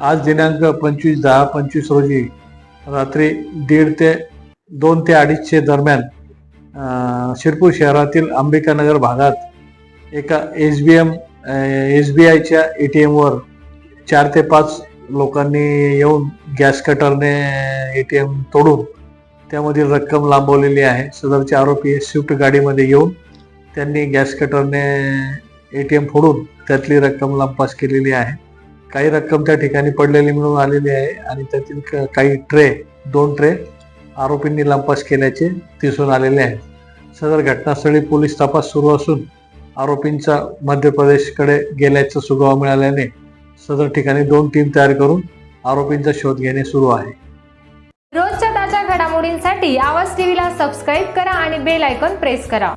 आज दिनांक पंचवीस दहा पंचवीस रोजी रात्री दीड ते दोन ते अडीचशे दरम्यान शिरपूर शहरातील अंबिकानगर भागात एका S B M S B आयच्या ए टी एमवर चार ते पाच लोकांनी येऊन गॅस कटरने ए टी एम तोडून त्यामधील रक्कम लांबवलेली आहे. सदरचे आरोपी स्विफ्ट गाडीमध्ये येऊन त्यांनी गॅस कटरने ए टी एम फोडून त्यातली रक्कम लांबपास केलेली आहे. काही रक्कम त्या ठिकाणी पडलेली मिळून आलेली आहे आणि त्यातील काही ट्रे दोन ट्रे आरोपींनी लंपास केल्याचे दिसून आलेले आहे. सदर घटनास्थळी पोलीस तपास सुरू असून आरोपींचा मध्य प्रदेशकडे गेल्याचं सुगावा मिळाल्याने सदर ठिकाणी दोन टीम तयार करून आरोपींचा शोध घेणे सुरू आहे. रोजच्या ताज्या घडामोडींसाठी आवाज टीव्हीला सबस्क्राईब करा आणि बेल आयकॉन प्रेस करा.